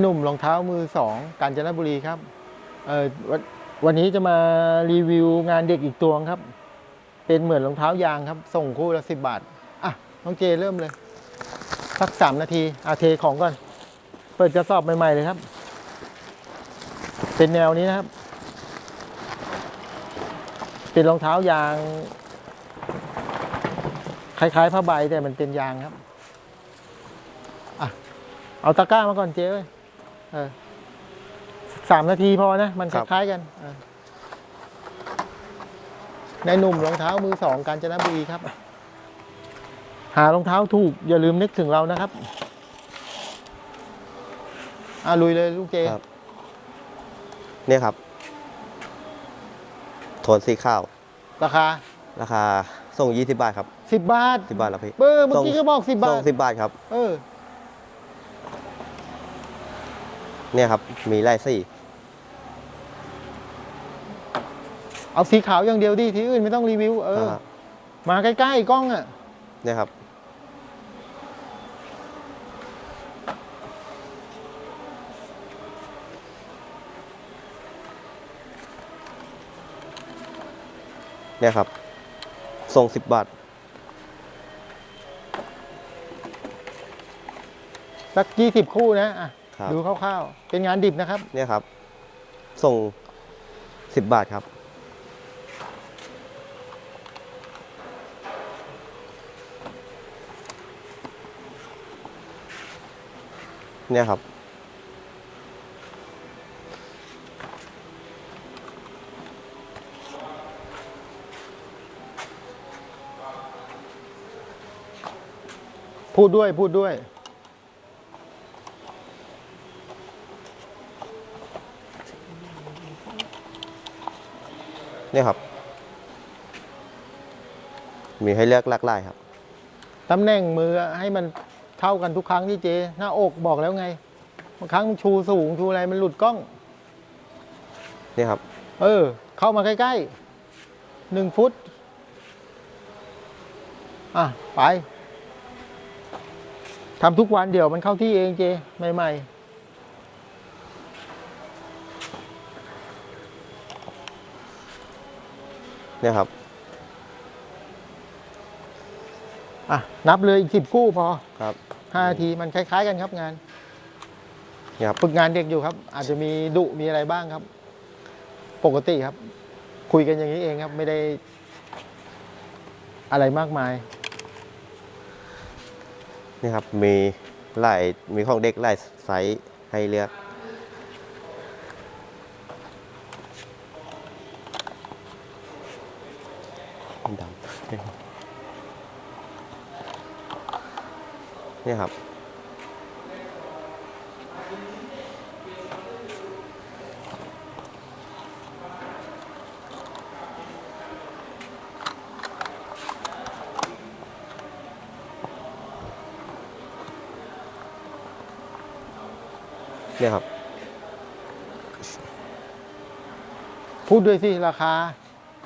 หนุ่มรองเท้ามือสองกาญจนบุรีครับเออวันนี้จะมารีวิวงานเด็กอีกตัวครับ เป็นเหมือนรองเท้ายางครับ ส่งคู่ละสิบบาท อะน้องเจเริ่มเลย สักสามนาทีอาเทของก่อน เปิดกระสอบใหม่ ๆ เลยครับ เป็นแนวนี้นะครับ เป็นรองเท้ายาง คล้ายๆผ้าใบแต่มันเป็นยางครับ อะ เอาตะกร้ามาก่อนเจ๊เอ้ย สามนาทีพอนะ มันคครับล้ายๆกันเออในหนุ่มรองเท้ามือสองกาญจนบุรีครับ หารองเท้าถูก อย่าลืมนึกถึงเรานะครับอะลุยเลยลูกเจครับเนี่ยครับ โทนสีข้าว ราคา ราคาส่ง 20 บาทครับสิบบาท 10 บาทแล้วพี่เบอร์เมื่อกี้ก็บอกสิบบาส่ทง10 บาทครับ เออ เนี่ยครับ มีไล่สีเอาสีขาวอย่างเดียวดิที่อื่นไม่ต้องรีวิว เออนะฮะมาใกล้ๆกล้องอะ เนี่ยครับ เนี่ยครับ ส่ง10บาทสักยี่สิบคู่นะอะ ครับ ดูคร่าวๆ เป็นงานดิบนะครับ เนี่ยครับ ส่ง 10 บาทครับ เนี่ยครับ พูดด้วยพูดด้วย เนี่ยครับ มีให้เลือกหลากหลายครับ ตำแหน่งมือให้มันเท่ากันทุกครั้งที่เจ หน้าอกบอกแล้วไงบางครั้งมันชูสูงชูอะไรมันหลุดกล้อง เนี่ยครับ เออ เข้ามาใกล้ๆหนึ่งฟุต อะ ไปทำทุกวันเดี๋ยวมันเข้าที่เองเจ ใหม่ เนี่ยครับๆอะนับเลยอีกสิบคู่พอครับห้านาทีมันคล้าย ๆ กันครับงานเนี่ยครับฝึกงานเด็กอยู่ครับ อาจจะมีดุมีอะไรบ้างครับ ปกติครับ คุยกันอย่างนี้เองครับ ไม่ได้ อะไรมากมายนี่ครับมีหลายมีของเด็กหลายไซส์ให้เลือก ดำนี่ครับ เนี่ยครับ พูดด้วยสิ ราคา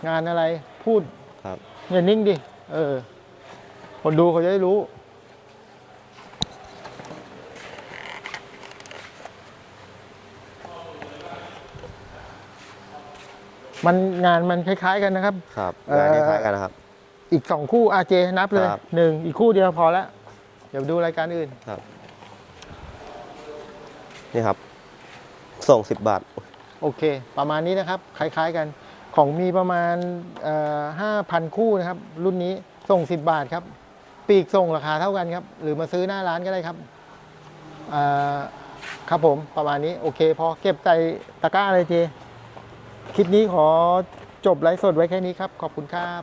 งานอะไรพูด ครับ อย่านิ่งดิ เออ คนดูเขาจะได้รู้ มันงานมันคล้ายๆกันนะครับ ครับเอ่อ งานคล้ายๆกันนะครับ อีกสองคู่อาเจนับเลยครับ หนึ่งอีกคู่เดียวพอแล้วเดี๋ยวดูรายการอื่น นี่ครับ ส่งสิบบาท โอเค ประมาณนี้นะครับ คล้าย ๆ กัน ของมีประมาณห้าพันคู่นะครับ รุ่นนี้ส่ง 10 บาทครับ ปีกส่งราคาเท่ากันครับ หรือมาซื้อหน้าร้านก็ได้ครับครับผมประมาณนี้ โอเค พอเก็บใส่ตะกร้าเลยเจคลิปนี้ขอจบไลฟ์สดไว้แค่นี้ครับ ขอบคุณครับ